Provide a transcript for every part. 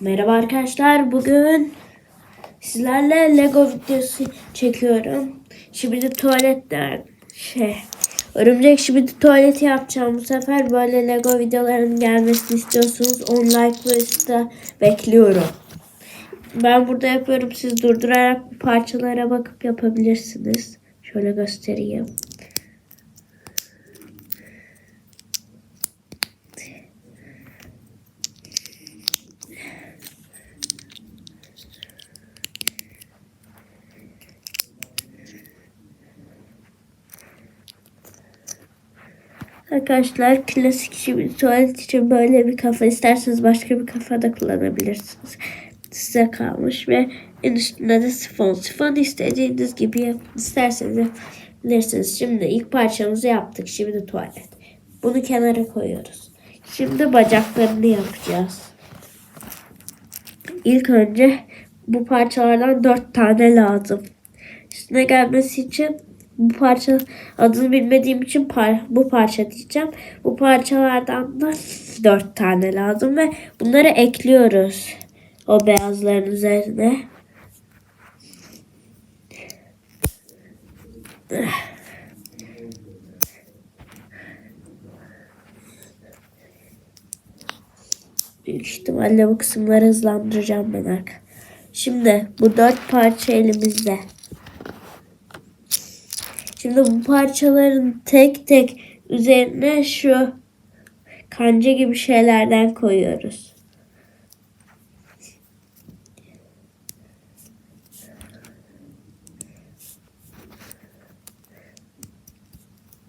Merhaba arkadaşlar. Bugün sizlerle Lego videosu çekiyorum. Şimdi tuvaletten şey örümcek şimdi tuvaleti yapacağım bu sefer. Böyle Lego videoların gelmesini istiyorsunuz. 10 like ve bekliyorum. Ben burada yapıyorum. Siz durdurarak parçalara bakıp yapabilirsiniz. Şöyle göstereyim. Arkadaşlar klasik şimdi tuvalet için böyle bir kafa isterseniz başka bir kafa da kullanabilirsiniz. Size kalmış ve en üstünde de sifon. Sifon istediğiniz gibi yapın. isterseniz yapabilirsiniz. Şimdi ilk parçamızı yaptık. Şimdi tuvalet. Bunu kenara koyuyoruz. Şimdi bacaklarını yapacağız. İlk önce bu parçalardan dört tane lazım. Üstüne gelmesi için bu parça adını bilmediğim için par, bu parça diyeceğim. Bu parçalardan da dört tane lazım ve bunları ekliyoruz o beyazların üzerine. Büyük ihtimalle bu kısımları hızlandıracağım ben arka. Şimdi bu dört parça elimizde. Şimdi bu parçaların tek tek üzerine şu kanca gibi şeylerden koyuyoruz.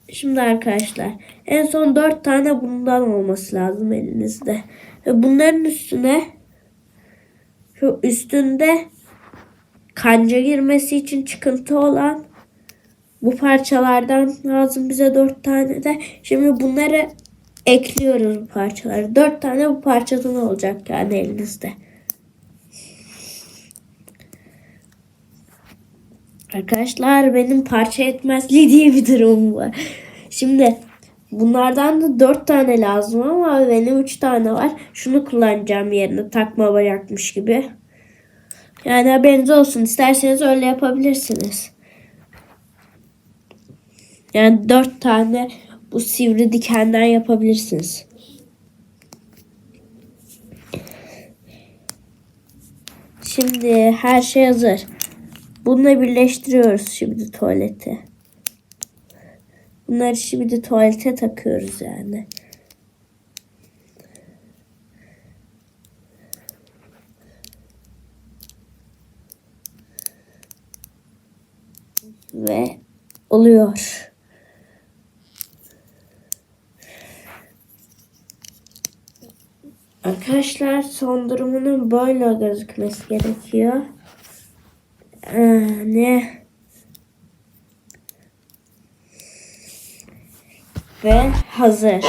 Şimdi arkadaşlar en son dört tane bundan olması lazım elinizde. Ve bunların üstüne şu üstünde kanca girmesi için çıkıntı olan bu parçalardan lazım bize dört tane de. Şimdi bunları ekliyoruz bu parçaları. Dört tane bu parçadan olacak yani elinizde. Arkadaşlar benim parça etmezliği diye bir durum var. Şimdi bunlardan da dört tane lazım ama benim üç tane var. Şunu kullanacağım yerine takma bacakmış gibi. Yani haberiniz olsun. İsterseniz öyle yapabilirsiniz. Yani dört tane bu sivri dikenden yapabilirsiniz. Şimdi her şey hazır. Bununla birleştiriyoruz şimdi tuvaleti. Bunları şimdi tuvalete takıyoruz yani. Ve oluyor. Arkadaşlar son durumunun böyle gözükmesi gerekiyor. Ee, ne? Ve hazır.